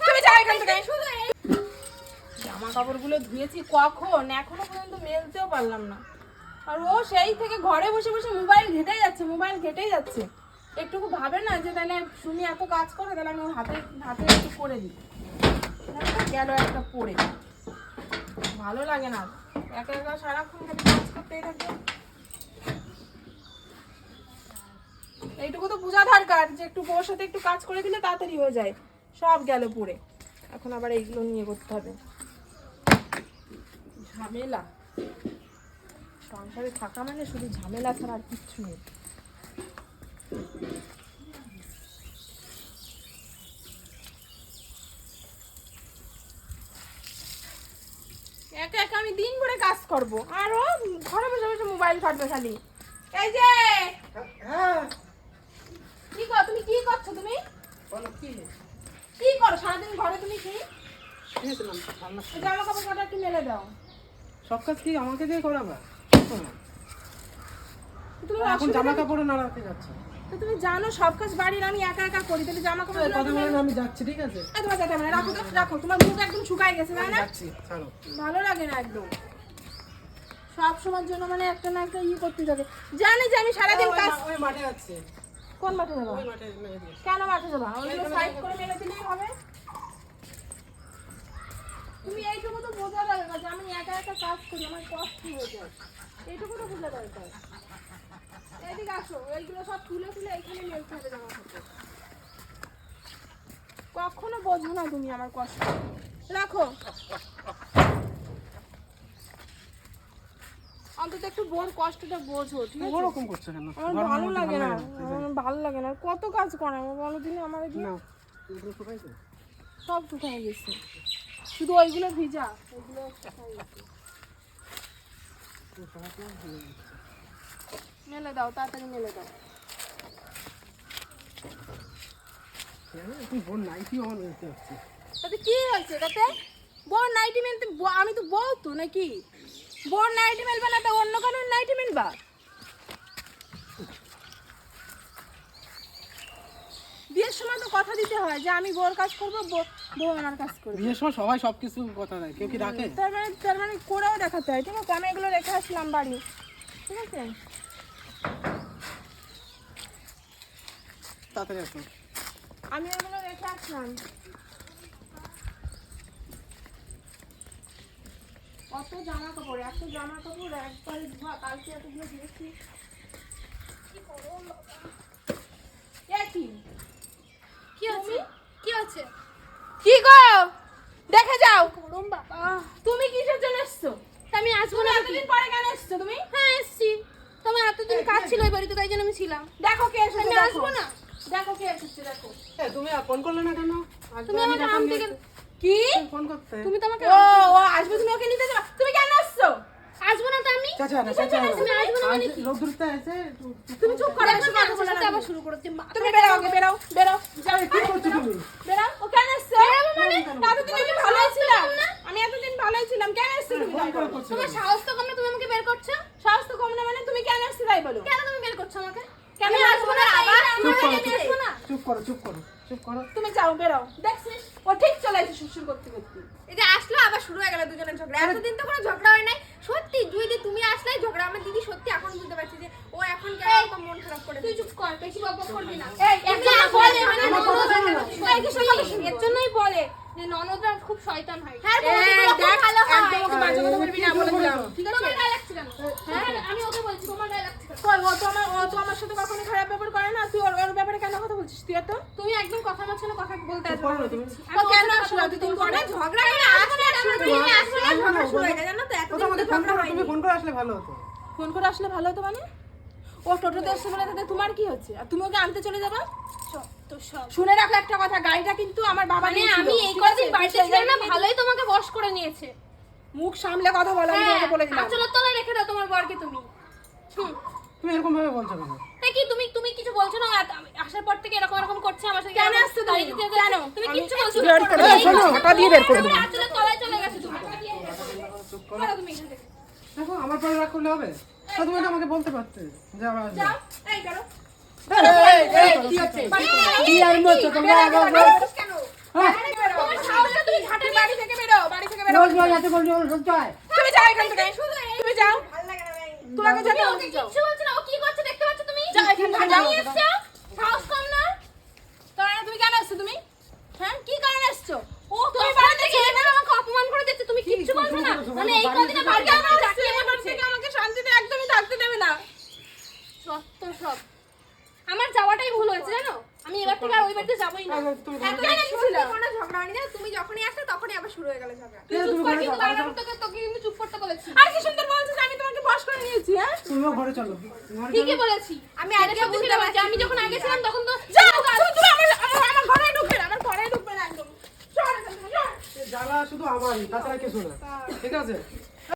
তুমি যাও এখান জামা কাপড়গুলো ধুয়েছি কখন? এখনও পর্যন্ত মেলতেও পারলাম না। আর ও সেই থেকে ঘরে বসে বসে মোবাইল ঘেটেই যাচ্ছে, মোবাইল ঘেটেই যাচ্ছে। একটুকু ভাবে না যে, তাহলে সুমি এত কাজ করে, তাহলে আমি হাতে হাতে একটু করে দিই। গেল, একটা পড়ে। ভালো লাগে না। একা একা সারাক্ষণ কাজ করতেই থাকে। এইটুকু তো বোঝা দরকার যে একটু বউর সাথে একটু কাজ করে দিলে তাড়াতাড়ি হয়ে যায়। সব গেল পড়ে। এখন আবার এইগুলো নিয়ে করতে হবে। ঝামেলা। সংসারে থাকা মানে শুধু ঝামেলা ছাড়া আর কিচ্ছু নেই। একা আমি দিন ভরে কাজ করব। আর ঘরে বসে বসে মোবাইল ঘাটবে খালি। এই যে! হ্যাঁ। কি কর তুমি কি করছ তুমি? বলো কি কি করো সারাদিন ঘরে তুমি কি? জামা কাপড় কটা একটু মেলে দাও। সব কাজ কি আমাকে দিয়ে করাবা? তুমি এখন জামা কাপড়ও নাড়াতে যাচ্ছে। তো তুমি জানো সব কাজ বাড়ির আমি একা একা করি তাহলে জামা কাপড় কথা আমি যাচ্ছি ঠিক আছে? এই তোমার যেতে হবে রাখো তো রাখো তোমার মুখ একদম শুকায় গেছে না? যাচ্ছি ছাড়ো। ভালো লাগে না একদম। সব সময়ের জন্য মানে একটা না একটা ই করতে থাকে। জানি যে আমি সারাদিন কাজ মাঠে যাচ্ছে। কোন মাঠে যাব। কেন মাঠে যাব? সাইড করে মেলে দিলেই হবে। তুমি এইটুকু তো বোঝা দরকার যে আমি একা একা কাজ করি আমার কষ্ট হয়ে যায়। এইটুকু তো বোঝা দরকার। এদিকে আসো এইগুলো সব তুলে তুলে এখানে মেলতে হবে জামা কাপড় কখনো বোঝো না তুমি আমার কষ্ট। রাখো। অন্তত একটু বোর কষ্টটা বোঝো ঠিক আছে? ওরকম করছে কেন? আমার ভালো লাগে না। আমার ভালো লাগে না। কত কাজ করাবো বলো দিনে আমার সব গেছে। শুধু ওইগুলো ভিজা ওইগুলো গেছে। মেলে দাও তাড়াতাড়ি মেলে দাও। বোন। তাতে কি হয়েছে? তাতে নাইটি মেলতে আমি তো বউ তো নাকি? বোর নাইটি মেলবা না তো অন্য কারোর নাইটি মেলবা? বিয়ের সময় তো কথা দিতে হয় যে আমি বোর কাজ করব বউ- আমার কাজ করবে। বিয়ের সময় সবাই সবকিছু কথা দেয় কেউ কি রাখে তার মানে তার মানে করেও দেখাতে হয়। ঠিক আছে আমি এগুলো রেখে আসলাম বাড়ি। ঠিক আছে? তাড়াতাড়ি আসো। আমি এগুলো রেখে আসলাম। কত জামা কাপড় এত জামা কাপড় একবারে ধোয়া কালকে এতগুলো দিয়েছি। কি? এ কি? কি হচ্ছে? কি গো? দেখে যাও। গরম বাবা তুমি কিসের জন্য এসছো? তা আমি আসব না এতদিন পরে কেন এসছো তুমি? হ্যাঁ এসছি। তোমার এতদিন কাজ ছিল ওই বাড়িতে তাই জন্য আমি ছিলাম। দেখো কে এসেছে আমি আসব না? দেখো কে এসেছে দেখো। তুমি আর ফোন করলে না কেন? তুমি আমাকে আনতে গেলে কি? ফোন করতে। তুমি তো আমাকে ও ও আসবে তুমি ওকে নিতে যাবা তুমি কেন আসছো? আসব না তো আমি? চাচা না চাচা তুমি আসব না মানে এসে তুমি চুপ করো দেখো কথা বলো না আবার শুরু করেছে। তুমি বেরাও আগে বেরাও বেরাও। যাও কি করছ তুমি? বেরাও। ও কেন এসছো? মানে? এতদিন আমি ভালোই ছিলাম আমি এতদিন ভালোই ছিলাম। কেন এসছো তুমি করে তোমার সাহস তো কম না তুমি আমাকে বের করছ? সাহস তো কম না মানে তুমি কেন এসছো তাই বলো। কেন তুমি বের করছ আমাকে? কেন আমি আসব না আবার চুপ করো চুপ করো চুপ করো। তুমি যাও বেরাও। দেখছিস ও ঠিক চলে আসছে সুসুর করতে করতে এই যে আসলো আবার শুরু হয়ে গেল দুজনের ঝগড়া। এতদিন তো কোনো ঝগড়া হয় নাই। সত্যি দিন তুমি আসলে ঝগড়া। আমার দিদি সত্যি এখন বুঝতে পারছি যে ও এখন কেন এরকম মন খারাপ করে তুই চুপ কর বেশি বক বক করবি না। এই মানে এর জন্যই বলে যে ননদরা খুব শয়তান হয়। হ্যাঁ দেখ, ভালো হয়। একদম ওকে বাজে কথা বলবি না বলে দিলাম। ঠিক আছে তোমার গায়ে লাগছে কেন? হ্যাঁ আমি ওকে বলছি তোমার গায়ে লাগছে কেন? কই, ও তো আমার ও তো আমার সাথে কখনো খারাপ ব্যাপার করে না তুই ওর ওর ব্যাপারে কেন কথা বলছিস তুই এত? তুমি একদম কথা বলছো না কথা বলতে আসবে তুমি। ও কেন আসলো? এতদিন পরে ঝগড়া করে আসলে? আসলে? তুমি আসলে ঝগড়া শুরু হয়ে জানো তো? এতদিন ফোন তুমি ফোন করে আসলে ভালো হতো। ফোন করে আসলে ভালো হতো মানে? ও টোটোতে এসে বলে তাতে তোমার কি হচ্ছে? আর তুমি ওকে আনতে চলে যাবা? শুনে রাখো একটা কথা গাড়িটা কিন্তু আমার বাবা মানে নিয়েছিল, আমি এই কদিন বাড়িতে ছিলাম না ভালোই তোমাকে বশ করে নিয়েছে। মুখ সামলে কথা বলো আমি হ্যাঁ তোমাকে বলে দিলাম। রেখে দাও তোমার বরকে তুমি। তুমি এরকম ভাবে বলছো কেন? তাই কি তুমি তুমি কিছু বলছো না? আসার পর থেকে এরকম এরকম করছে আমার সাথে? কেন আসছো তুমি? কেন? তুমি কিচ্ছু বলছো বের করে শোনো, হাঁটা দিয়ে বের করে দেবো। আচলের তলায় চলে গেছে তুমি। করো করো। তুমি এখান থেকে। দেখো আমার পরে রাগ করলে হবে? তো তুমি তো আমাকে বলতে পারতে। যে আবার আসবে। যাও এই করো। কি আর মতো তোমরা? আবার কেন? হ্যাঁ। তোমার সাহস তুমি ঘাটের বাড়ি থেকে বেরো বাড়ি থেকে বেরো। রোজ রোজ এত করে জল সহ্য তুমি যাও এখান থেকে। তুমি যাও। ভালো লাগে না ভাই। তোমাকে যেতে তুমি বলছি ওকে যাও কিচ্ছু বলছো না ও কি করছে দেখতে পাচ্ছ তুমি যাও এখান থেকে ঘাটে যাও। নিয়ে এসছো? সাহস কম না? তোমার তুমি কেন আসছো তুমি? হ্যাঁ কি কারণে এসছো? ও তুমি তুমি বাড়ি বাড়িতে এভাবে আমাকে অপমান করে দিচ্ছে তুমি কিচ্ছু বলছো না মানে এই কদিনে বাড়িতে কেন চাকরি এবার থেকে আমাকে শান্তিতে একদমই থাকতে দেবে না। সত্য সব। আমার যাওয়াটাই ভুল হয়েছে জানো? আমি এবার থেকে আর ওই বাড়িতে যাবোই না। তুমি এতদিন আমি কোনো ঝগড়া হয়নি? তুমি যখনই আসলে তখনই আবার শুরু হয়ে গেল ঝগড়া। তুমি চুপ কর, কিন্তু যাও, তার ঘরে আগে তোকে কিন্তু চুপ করতে বলেছি। আর কি সুন্দর বলছিস আমি বস করে নিয়েছি হ্যাঁ? তুমিও ঘরে চলো। ঠিকই বলেছি। আমি আগে বুঝতে পারছি। আমি যখন আগে ছিলাম তখন তো যাও তুমি তুমি আমার আমার আমার ঘরে ঢুকবে আমার ঘরে ঢুকবে না একদম। সর এখান থেকে, সর। চলো। জ্বালা শুধু আমারই তাছাড়া কিছু না। ঠিক আছে?